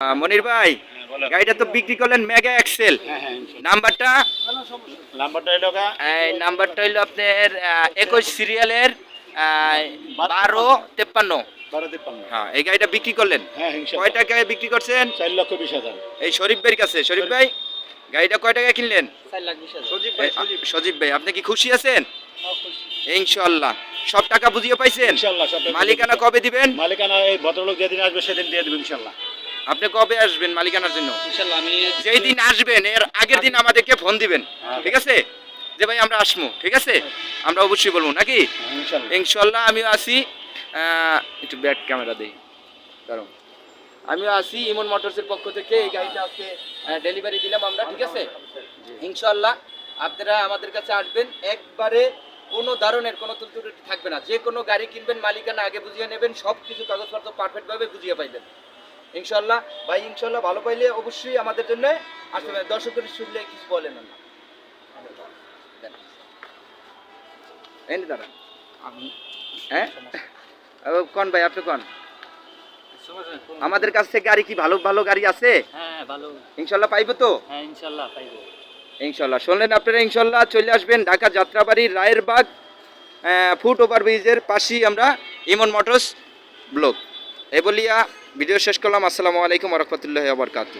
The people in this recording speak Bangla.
মনির ভাই গাড়িটা তো বিক্রি করলেন মেগা এক্সেল হ্যাঁ হ্যাঁ। নাম্বারটা? নাম্বারটা নাম্বারটা হইল আপনার একুশ সিরিয়ালের বারো তেপ্পান্ন। হ্যাঁ এই গাড়িটা বিক্রি করলেন। হ্যাঁ কয় টাকায় বিক্রি করছেন? চার লক্ষ বিশ হাজার। এই শরীফ ভাইয়ের কাছে। শরীফ ভাই গাড়িটা কয় টাকায় কিনলেন? সজীব ভাই আপনি কি খুশি আছেন? ইনশাল্লাহ। সব টাকা বুঝিয়ে পাইছেন? মালিকানা কবে দিবেন? মালিকানা এই ভদ্রলোক যেদিন আসবে সেদিন দিয়ে দেবো ইনশাল্লাহ। আপনি কবে আসবেন মালিকানার জন্য? যেই দিন আসবেন এর আগের দিন আমাদেরকে ফোন দিবেন হ্যাঁ। ঠিক আছে? যে ভাই আমরা আসব ঠিক আছে? আমরা অবশ্যই বলব নাকি? ইনশাল্লাহ ইনশাল্লাহ আমিও আসি একটু ব্যাক ক্যামেরা দিই। কারণ আমিও আসি ইমন মোটরসের পক্ষ থেকে এই গাড়িটা আজকে ডেলিভারি দিলাম আমরা ঠিক আছে? ইনশাল্লাহ আপনারা আমাদের কাছে আসবেন। একবারে কোনো ধরনের কোনো ত্রুটি থাকবে না। যে কোনো গাড়ি কিনবেন মালিকানা আগে বুঝিয়ে নেবেন সব কিছু কাগজপত্র পারফেক্টভাবে বুঝিয়ে পাইবেন। ইনশাল্লাহ ভাই ইনশাল্লাহ ভালো পাইলে অবশ্যই আমাদের জন্য আসবে দর্শকের শুনলে কিছু বলেন না। দেন। এই নে দাঁড়ান হ্যাঁ? কোন ভাই আপনি কোন? আমাদের কাছ থেকে গাড়ি কি ভালো ভালো গাড়ি আছে? হ্যাঁ ভালো। ইনশাল্লাহ পাইবো তো? হ্যাঁ ইনশাল্লাহ পাইবো। ইনশাল্লাহ শুনলেন আপনারা ইনশাল্লাহ চলে আসবেন ঢাকা যাত্রাবাড়ি রায়েরবাগ ফুট ওভার ব্রিজের পাশেই আমরা ইমন মোটরস ব্লক। এ বলিয়া ভিডিও শেষ করলাম। আসসালামু আলাইকুম রহমতুল্লাহ আবরকাতু